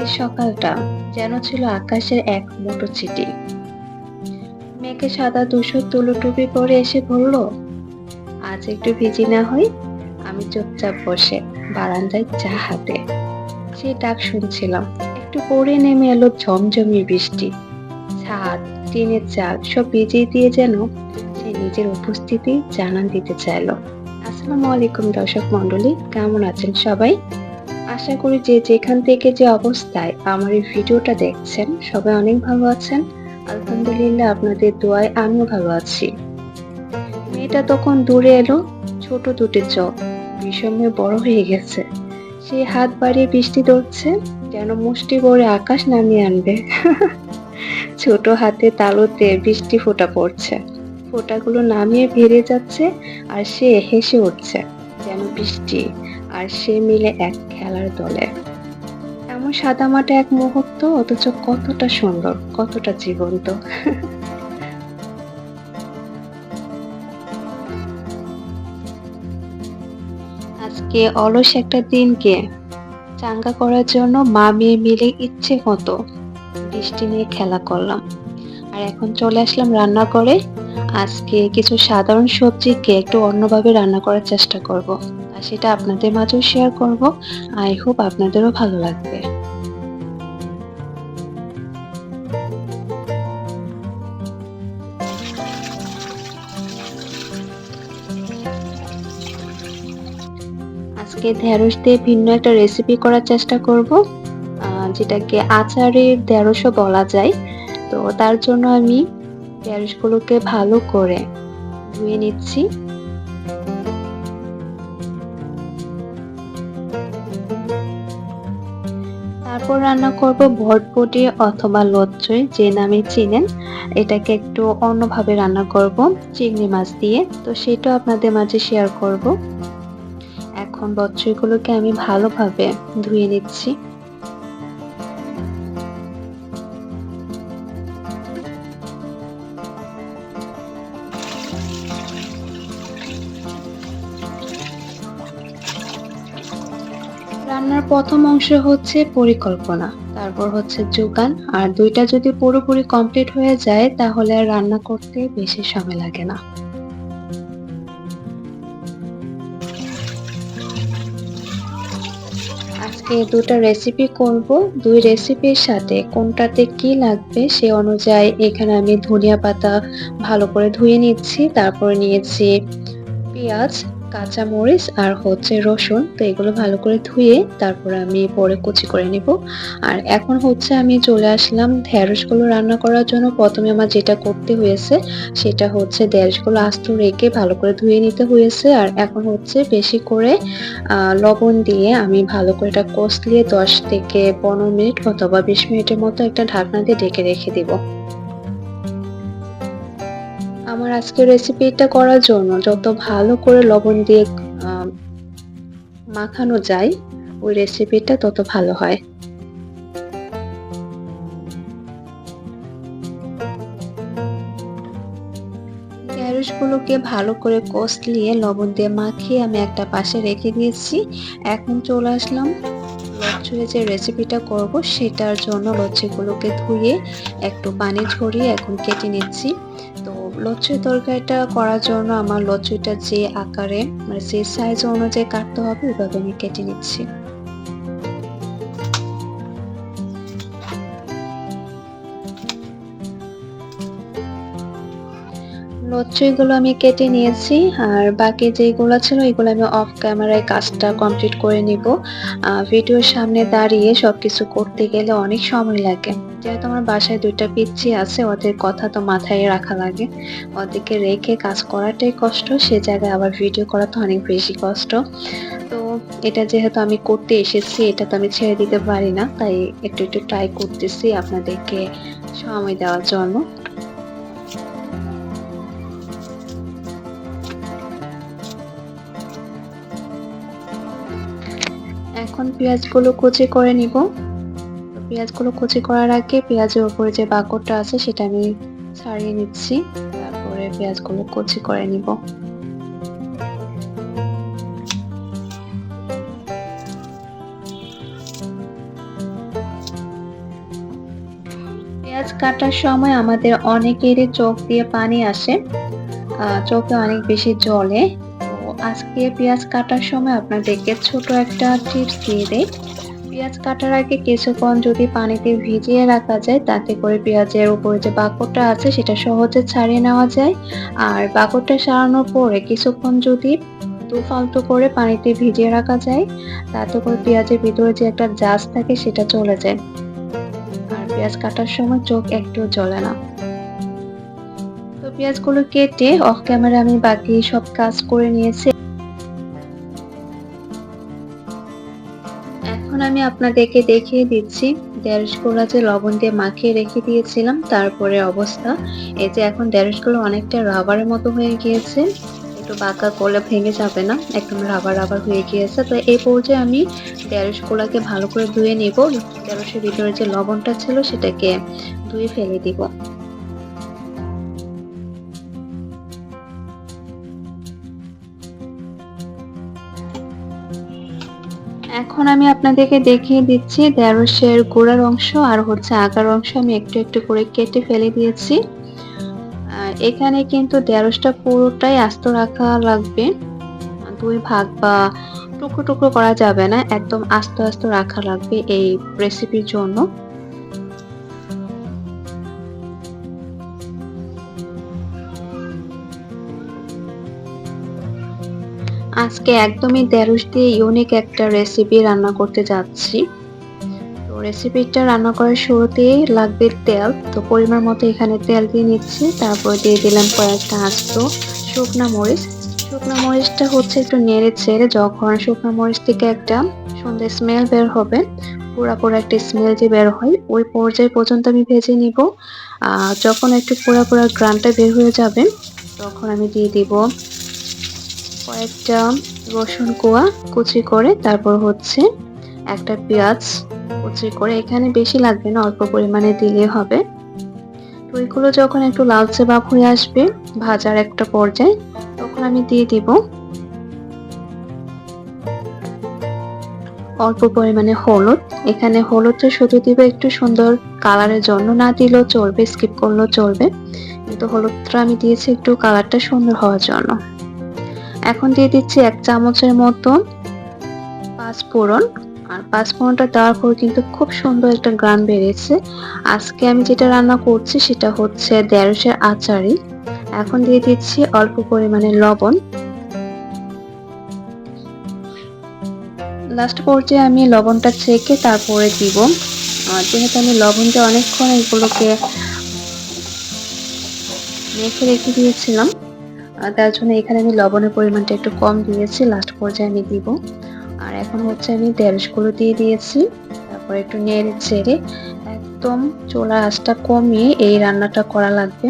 আজকের সকালটা যেন ছিল আকাশের এক মুঠো চিঠি মেঘে সাদা তুলো টুপি পরে এসে বলল, আজ একটু ভিজি না হই, আমি চুপচাপ বসে বারান্দায় চা হাতে। সে ডাক শুনছিলাম, একটু পরে নেমে এলো ঝমঝমি বৃষ্টি। ছাদ, টিনের চাল সব ভিজিয়ে দিয়ে যেন সে নিজের উপস্থিতি জানান দিতে চাইলো। আসসালামু আলাইকুম দর্শক মন্ডলী কেমন আছেন সবাই? আশা করি যে যেখান থেকে যে অবস্থায় আমার এই ভিডিওটা দেখছেন, সবাই অনেক ভালো আছেন। আলহামদুলিল্লাহ আপনাদের দোয়ায় আমিও ভালো আছি। মেয়েটা তখন দূরে এলো, ছোট দুটি চোখ বিষমে বড় হয়ে গেছে। সে হাত বাড়িয়ে বৃষ্টি ধরছে, যেন মুষ্টি ভরে আকাশ নামিয়ে আনবে। ছোট হাতে তালুতে বৃষ্টি ফোঁটা পড়ছে। ফোঁটাগুলো নামিয়ে বেরিয়ে যাচ্ছে আর সে হেসে উঠছে, যেন বৃষ্টি আর সে মিলে এক খেলার দলে। এমন সাদামাটা এক মুহূর্ত, অথচ কতটা সুন্দর, কতটা জীবন্ত। আজকে অলস একটা দিনকে চাঙ্গা করার জন্য মা মেয়ে মিলে ইচ্ছে মতো বৃষ্টি নিয়ে খেলা করলাম। আর এখন চলে আসলাম রান্না করে আজকে কিছু সাধারণ সবজিকে একটু অন্যভাবে রান্না করার চেষ্টা করব। আর সেটা আপনাদের মাঝেও শেয়ার করব। আই হোপ আপনাদেরও ভালো লাগবে। আজকে ঢেঁড়স দিয়ে ভিন্ন একটা রেসিপি করার চেষ্টা করব। যেটাকে আচারের ঢেঁড়সও বলা যায়। তো তার জন্য আমি ঢেঁড়সগুলোকে ভালো করে ধুয়ে নিচ্ছি। তারপর রান্না করব ভটভটি অথবা লচ্ছই যে নামে চিনেন। এটাকে একটু অন্যভাবে রান্না করব, চিংড়ি মাছ দিয়ে। তো সেটাও আপনাদের মাঝে শেয়ার করব। এখন লচ্ছইগুলোকে আমি ভালোভাবে ধুয়ে নিচ্ছি। রান্নার প্রথম অংশ হচ্ছে পরিকল্পনা, তারপর হচ্ছে যোগান, আর দুইটা যদি পুরোপুরি কমপ্লিট হয়ে যায়, তাহলে আর রান্না করতে বেশি সময় লাগে না। আজকে দুটো রেসিপি করব। দুই রেসিপির সাথে কোনটাতে কি লাগবে সে অনুযায়ী এখানে আমি ধনিয়া পাতা ভালো করে ধুয়ে নিচ্ছি, তারপরে নিয়েছি পেঁয়াজ কাঁচামরিচ আর হচ্ছে রসুন, তো এগুলো ভালো করে ধুয়ে তারপর আমি পরে কুচি করে নিব। আর এখন হচ্ছে আমি চলে আসলাম ঢেঁড়সগুলো রান্না করার জন্য। প্রথমে আমার যেটা করতে হয়েছে সেটা হচ্ছে ঢেঁড়সগুলো আস্ত রেখে ভালো করে ধুয়ে নিতে হয়েছে। আর এখন হচ্ছে বেশি করে লবণ দিয়ে আমি ভালো করে এটা কষলিয়ে দশ থেকে পনেরো মিনিট অথবা বিশ মিনিটের মতো একটা ঢাকনা দিয়ে ঢেকে রেখে দিব। আমার আজকের রেসিপিটা করার জন্য যত ভালো করে লবণ দিয়ে মাখানো যায়, ওই রেসিপিটা তত ভালো হয়। ঢেঁড়সগুলোকে ভালো করে কষলিয়ে লবণ দিয়ে মাখিয়ে আমি একটা পাশে রেখে দিয়েছি। এখন চলে আসলাম। লচ্ছুয়ে যে রেসিপিটা করব, সেটার জন্য লচ্ছিগুলোকে ধুয়ে একটু পানি ঝরিয়ে এখন কেটে নিচ্ছি। তো লচ্ছির তরকারিটা করার জন্য আমার লচ্ছিটা যে আকারে মানে যে সাইজ অনুযায়ী কাটতে হবে, ওইভাবে আমি কেটে নিচ্ছি। লচ্ছিগুলো আমি কেটে নিয়েছি, আর বাকি যেগুলো ছিল এগুলো আমি অফ ক্যামেরায় কাজটা কমপ্লিট করে নিব। ভিডিওর সামনে দাঁড়িয়ে সব কিছু করতে গেলে অনেক সময় লাগে। যেহেতু আমার বাসায় দুইটা পিচ্ছি আছে, ওদের কথা তো মাথায় রাখা লাগে। ওদেরকে রেখে কাজ করাটাই কষ্ট, সে জায়গায় আবার ভিডিও করা তো অনেক বেশি কষ্ট। তো এটা যেহেতু আমি করতে এসেছি, এটা তো আমি ছেড়ে দিতে পারি না, তাই একটু একটু ট্রাই করতেছি আপনাদেরকে সময় দেওয়ার জন্য। পেঁয়াজগুলো কুচি করে নিব। পেঁয়াজগুলো কুচি করার আগে পেঁয়াজের উপরে যে বাকরটা আছে সেটা আমি ছাড়িয়ে নিচ্ছি। তারপরে পেঁয়াজগুলো কুচি করে নিব। পেঁয়াজ কাটার সময় আমাদের অনেকেরই চোখ দিয়ে পানি আসে চোখে অনেক বেশি জ্বলে তো আজকে পেঁয়াজ কাটার সময় আপনাদেরকে ছোট একটা টিপস দিয়ে দেই। পেঁয়াজ কাটার আগে কিছুক্ষণ যদি পানিতে ভিজিয়ে রাখা যায়, তাতে করে পেঁয়াজের উপরে যে বাকড়টা আছে, সেটা সহজে ছাড়িয়ে নেওয়া যায়। আর বাকড়টা সারানোর পরে কিছুক্ষণ যদি দু করে পানিতে ভিজিয়ে রাখা যায়, তাতে করে পেঁয়াজের ভিতরে যে একটা জাজ থাকে, সেটা চলে যায়। আর পেঁয়াজ কাটার সময় চোখ একটু জ্বলে না। তো পেঁয়াজগুলো কেটে অফ ক্যামেরা আমি বাকি সব কাজ করে নিয়েছি। আমি আপনাদেরকে দেখিয়ে দিচ্ছি। ঢেঁড়সগুলো যে লবণ দিয়ে মাখিয়ে রেখে দিয়েছিলাম, তারপরে অবস্থা। এই যে এখন ড্যারেস ঢেঁড়সগুলো অনেকটা রাবারের মতো হয়ে গিয়েছে। একটু বাঁকা করলে ভেঙে যাবে না, একদম রাবার রাবার হয়ে গিয়েছে। তো এই পর্যায়ে আমি ঢেঁড়সগুলোকে ভালো করে ধুয়ে নিব। ঢেঁড়সের ভিতরে যে লবণটা ছিল, সেটাকে ধুয়ে ফেলে দিব। আমি আপনাদেরকে দেখিয়ে দিচ্ছি ঢেঁড়সের গোড়ার অংশ আর হচ্ছে আগার অংশ। আমি একটু একটু করে কেটে ফেলে দিয়েছি। এখানে কিন্তু ঢেঁড়সটা পুরোটাই আস্ত রাখা লাগবে। দুই ভাগ বা টুকরো টুকরো করা যাবে না, একদম আস্ত আস্ত রাখা লাগবে এই রেসিপির জন্য। আজকে একদমই ঢেঁড়স দিয়ে ইউনিক একটা রেসিপি রান্না করতে যাচ্ছি। তো রেসিপিটা রান্না করার শুরুতেই লাগবে তেল। তো পরিমাণ মতো এখানে তেল দিয়ে নিচ্ছি, তারপর দিয়ে দিলাম কয়েকটা আস্ত শুকনা মরিচ। শুকনো মরিচটা হচ্ছে একটু নেড়ে ছেড়ে যখন শুকনো মরিচ থেকে একটা সুন্দর স্মেল বের হবে, পুরা একটা স্মেল যে বের হয়, ওই পর্যায়ে পর্যন্ত আমি ভেজে নিব। যখন একটু পুরা পুরা গ্রানটা বের হয়ে যাবে, তখন আমি দিয়ে দিব কয়েকটা রসুন কোয়া কুচি করে, তারপর হচ্ছে একটা পেঁয়াজ কুচি করে। এখানে বেশি লাগবে না, অল্প পরিমাণে দিলে হবে। তো যখন একটু লালচে ভাব হয়ে আসবে, ভাজার একটা পর্যায়ে, তখন আমি দিয়ে দিব অল্প পরিমাণে হলুদ। এখানে হলুদটা শুধু দিব একটু সুন্দর কালারের জন্য, না দিলেও চলবে, স্কিপ করলেও চলবে। কিন্তু হলুদটা আমি দিয়েছি একটু কালারটা সুন্দর হওয়ার জন্য। এখন দিয়ে দিচ্ছি এক চামচের মতো পাঁচফোড়ন আর পাঁচফোড়নটা দেওয়ার পর কিন্তু খুব সুন্দর একটা গ্রান বেড়েছে আজকে আমি যেটা রান্না করছি সেটা হচ্ছে দেড়শের আচারি এখন দিয়ে দিচ্ছি অল্প পরিমাণে লবণ। লাস্ট পর্যায়ে আমি লবণটা চেকে তারপরে দিব। যেহেতু আমি লবণটা অনেকক্ষণ এগুলোকে মেখে রেখে দিয়েছিলাম তার জন্য এখানে আমি লবণের পরিমাণটা একটু কম দিয়েছি লাস্ট পর্যায়ে আমি দিব। আর এখন হচ্ছে আমি ঢেঁড়সগুলো দিয়ে দিয়েছি, তারপর একটু নেড়ে ছেড়ে একদম চোলা আঁচটা কমিয়ে এই রান্নাটা করা লাগবে।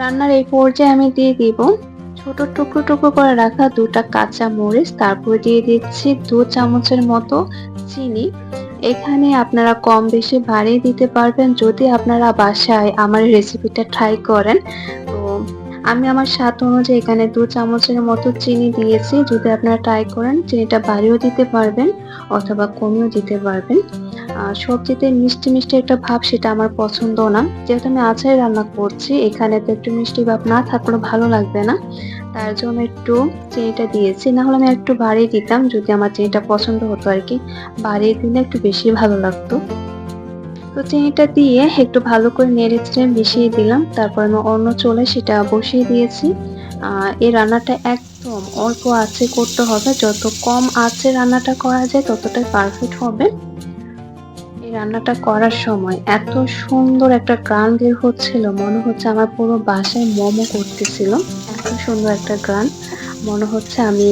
রান্নার এই পর্যায়ে আমি দিয়ে দিব ছোট টুকরো টুকরো করে রাখা দুটা কাঁচা মরিচ, তারপর দিয়ে দিচ্ছি দু চামচের মতো চিনি। এখানে আপনারা কম বেশি বাড়িয়ে দিতে পারবেন যদি আপনারা বাসায় আমার রেসিপিটা ট্রাই করেন। তো আমি আমার স্বাদ অনুযায়ী এখানে দু চামচের মতো চিনি দিয়েছি। যদি আপনারা ট্রাই করেন, চিনিটা বাড়িয়েও দিতে পারবেন অথবা কমিয়েও দিতে পারবেন। সবজিতে মিষ্টি মিষ্টি একটা ভাব সেটা আমার পছন্দ না। যেহেতু আমি আচারে রান্না করছি, এখানে তো একটু মিষ্টি ভাব না থাকলে ভালো লাগবে না। তার জন্য একটু চিনিটা দিয়েছি। না হলে আমি একটু বাড়িয়ে দিতাম যদি আমার চিনিটা পছন্দ হতো আর কি। বাড়িয়ে দিলে একটু বেশি ভালো লাগতো। তো চিনিটা দিয়ে একটু ভালো করে নেড়ে চেড়ে মিশিয়ে দিলাম। তারপর আমি অন্য চলে সেটা বসিয়ে দিয়েছি। এই রান্নাটা একদম অল্প আঁচে করতে হবে। যত কম আঁচে রান্নাটা করা যায়, ততটাই পারফেক্ট হবে। এই রান্নাটা করার সময় এত সুন্দর একটা গ্রান বের হচ্ছিল। মনে হচ্ছে আমার পুরো বাসায় মোমো করতেছিল। এত সুন্দর একটা গ্রান। মনে হচ্ছে আমি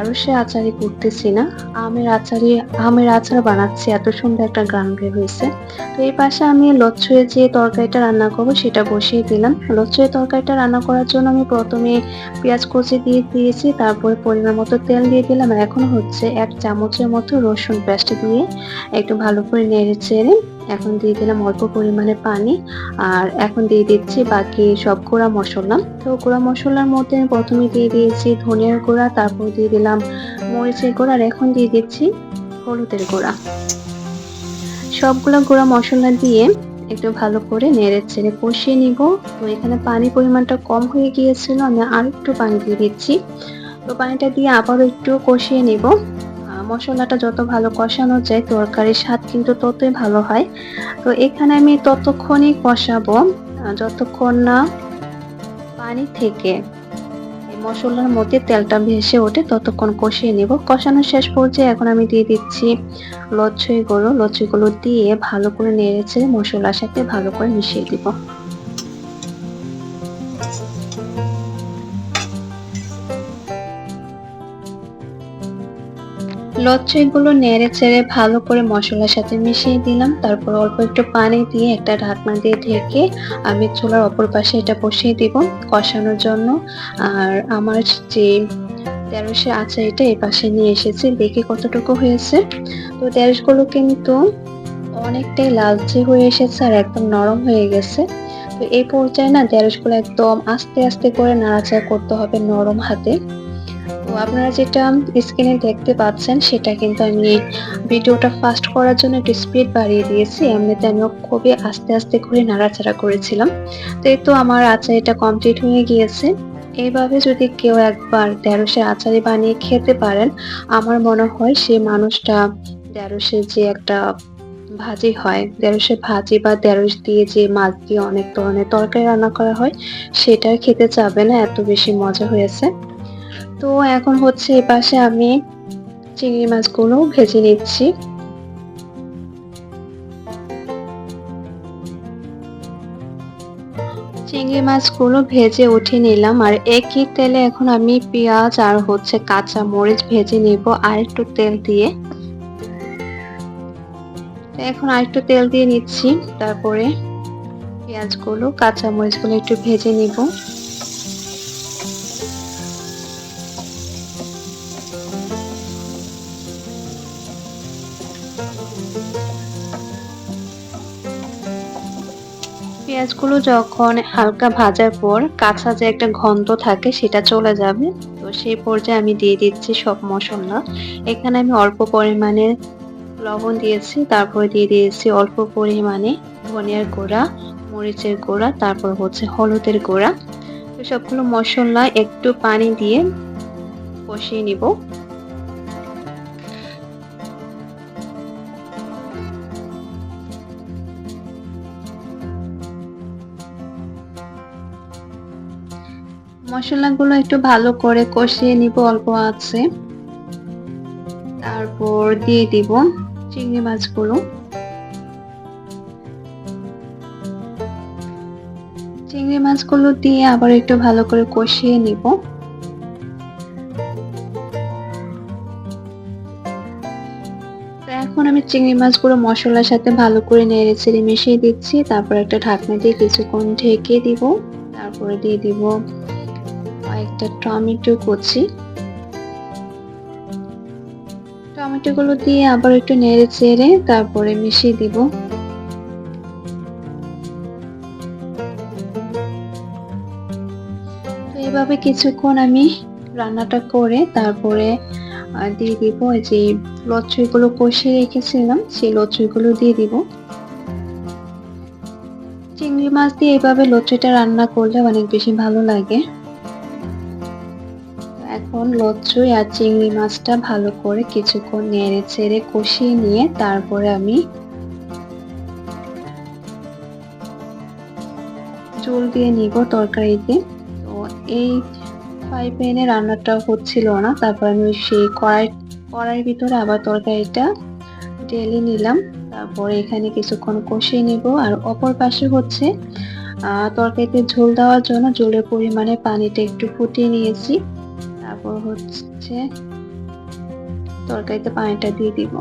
তেরোশে আচারি করতেছি না। আমের আচারি আমের আচার বানাচ্ছি, এত সুন্দর একটা গ্রান বের হয়েছে। তো এই পাশে আমি লচ্ছয়ে যে তরকারিটা রান্না করব সেটা বসিয়ে দিলাম। লচ্ছয়ে তরকারিটা রান্না করার জন্য আমি প্রথমে পেঁয়াজ কুচি দিয়ে দিয়েছি, তারপরে পরিমাণ মতো তেল দিয়ে দিলাম এখন হচ্ছে এক চামচের মতো রসুন পেস্ট দিয়ে একটু ভালো করে নেড়ে চেড়ে এখন দিয়ে দিলাম অল্প পরিমাণে পানি আর এখন দিয়ে দিচ্ছি বাকি সব গুঁড়া মশলা। তো গুঁড়া মশলার মধ্যে প্রথমে দিয়ে দিয়েছি ধনিয়ার গুঁড়া, তারপর দিয়ে দিলাম মরিচের গুঁড়া আর এখন দিয়ে দিচ্ছি হলুদের গুঁড়া। সবগুলো গুঁড়া মশলা দিয়ে একটু ভালো করে নেড়ে ছেড়ে কষিয়ে নিব। তো এখানে পানি পরিমাণটা কম হয়ে গিয়েছিল, আমি আর একটু পানি দিয়ে দিচ্ছি। তো পানিটা দিয়ে আবারও একটু কষিয়ে নিব। মশলাটা যত ভালো কষানো যায়, তরকারির স্বাদ কিন্তু ততই ভালো হয়। তো এখানে আমি ততক্ষণই কষাবো। যতক্ষণ না পানি থেকে মশলার মধ্যে তেলটা ভেসে ওঠে, ততক্ষণ কষিয়ে নিব। কষানোর শেষ পর্যায়ে এখন আমি দিয়ে দিচ্ছি লচ্ছইগুলো লচ্ছইগুলো দিয়ে ভালো করে নেড়েছে মশলার সাথে ভালো করে মিশিয়ে দিব। লচ্ছইগুলো নেড়ে চেড়ে ভালো করে মশলার সাথে মিশিয়ে দিলাম। তারপর অল্প একটু পানি দিয়ে একটা ঢাকনা দিয়ে ঢেকে আমি চুলার অপর পাশে এটা বসিয়ে দিব কষানোর জন্য। আর আমার যে ঢেঁড়সের আচার এটা এই পাশে নিয়ে এসেছি। দেখি কতটুকু হয়েছে। তো ঢেঁড়সগুলো কিন্তু অনেকটাই লালচে হয়ে এসেছে আর একদম নরম হয়ে গেছে। তো এই পর্যায়ে না ঢেঁড়সগুলো একদম আস্তে আস্তে করে নাড়াচাড়া করতে হবে নরম হাতে। তো আপনারা যেটা স্ক্রিনে দেখতে পাচ্ছেন, সেটা কিন্তু আমি ভিডিওটা ফাস্ট করার জন্য একটু স্পিড বাড়িয়ে দিয়েছি। এমনিতে আমি খুবই আস্তে আস্তে করে নাড়াচাড়া করেছিলাম। তো এই তো আমার আচার এটা কমপ্লিট হয়ে গিয়েছে। এইভাবে যদি কেউ একবার ঢেঁড়সের আচারি বানিয়ে খেতে পারেন, আমার মনে হয় সে মানুষটা ঢেঁড়সের যে একটা ভাজি হয়, ঢেঁড়সের ভাজি বা ঢেঁড়স দিয়ে যে মাছ দিয়ে অনেক ধরনের তরকারি রান্না করা হয়, সেটা খেতে চাবে না, এত বেশি মজা হয়েছে। তো এখন হচ্ছে এ পাশে আমি চিংড়ি মাছগুলো ভেজে নিচ্ছি। চিংড়ি মাছগুলো ভেজে উঠে নিলাম আর একই তেলে এখন আমি পেঁয়াজ আর হচ্ছে কাঁচা মরিচ ভেজে নিব আর একটু তেল দিয়ে। এখন আর একটু তেল দিয়ে নিচ্ছি, তারপরে পেঁয়াজগুলো, কাঁচা মরিচগুলো একটু ভেজে নিব। পেঁয়াজগুলো যখন হালকা ভাজার পর কাঁচা যে একটা গন্ধ থাকে সেটা চলে যাবে। তো সেই পর্যায়ে আমি দিয়ে দিচ্ছি সব মশলা। এখানে আমি অল্প পরিমাণে লবণ দিয়েছি, তারপরে দিয়ে দিয়েছি অল্প পরিমাণে ধনিয়ার গুঁড়া, মরিচের গুঁড়া, তারপর হচ্ছে হলুদের গুঁড়া। তো সবগুলো মশলা একটু পানি দিয়ে কষিয়ে নিব। মশলাগুলো একটু ভালো করে কষিয়ে নিব, অল্প আছে। তারপর দিয়ে দিব চিংড়ি মাছগুলো। চিংড়ি মাছগুলো দিয়ে আবার একটু ভালো করে কষিয়ে নিব। এখন আমি চিংড়ি মাছগুলো মশলার সাথে ভালো করে নেড়ে ছেড়ে মিশিয়ে দিচ্ছি। তারপর একটা ঢাকনা দিয়ে কিছুক্ষণ ঢেকে দিব। তারপরে দিয়ে দিব কয়েকটা টমেটো কুচি। টমেটো গুলো দিয়ে আবার একটু নেড়ে চেড়ে তারপরে মিশিয়ে দিব। তো এভাবে কিছুক্ষণ আমি রান্নাটা করে তারপরে দিয়ে দিব যে লচ্ছইগুলো কষিয়ে রেখেছিলাম, সেই লচ্ছইগুলো দিয়ে দিব। চিংড়ি মাছ দিয়ে এইভাবে লচ্ছইটা রান্না করলে অনেক বেশি ভালো লাগে। এখন লচ্ছই আর চিংড়ি মাছটা ভালো করে কিছুক্ষণ নেড়ে ছেড়ে কষিয়ে নিয়ে তারপরে আমি জল দিয়ে নিব তরকারিতে। তো এই ফ্রাই প্যানে রান্নাটা হচ্ছিল না। তারপর আমি সেই কড়াই, কড়াইয়ের ভিতরে আবার তরকারিটা ঢেলে নিলাম। তারপরে এখানে কিছুক্ষণ কষিয়ে নিব। আর অপর পাশে হচ্ছে তরকারিতে ঝোল দেওয়ার জন্য জলের পরিমাণে পানিটা একটু ফুটিয়ে নিয়েছি। তারপর হচ্ছে তরকারিতে পানিটা দিয়ে দিব।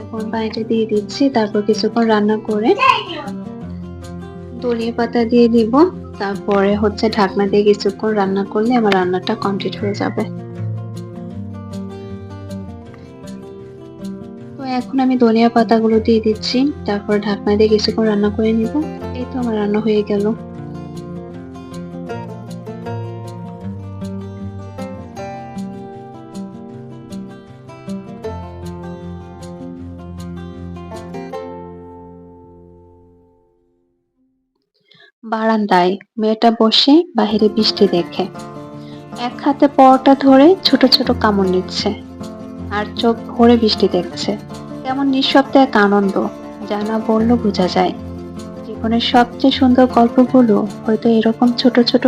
এখন পানিটা দিয়ে দিচ্ছি, তারপর কিছুক্ষণ রান্না করে ধনিয়া পাতা দিয়ে দিব। তারপরে হচ্ছে ঢাকনা দিয়ে কিছুক্ষণ রান্না করলে আমার রান্নাটা কমপ্লিট হয়ে যাবে। তো এখন আমি ধনিয়া পাতাগুলো দিয়ে দিচ্ছি, তারপর ঢাকনা দিয়ে কিছুক্ষণ রান্না করে নিব। এই তো আমার রান্না হয়ে গেল। বারান্দায় মেয়েটা বসে বাহিরে বৃষ্টি দেখে। এক হাতে পরটা ধরে ছোট ছোট কামড় নিচ্ছে আর চোখ ভরে বৃষ্টি দেখছে। কেমন নিঃশব্দে এক আনন্দ, যা না বোঝা যায়। জীবনের সবচেয়ে সুন্দর গল্পগুলো হয়তো এরকম ছোট ছোট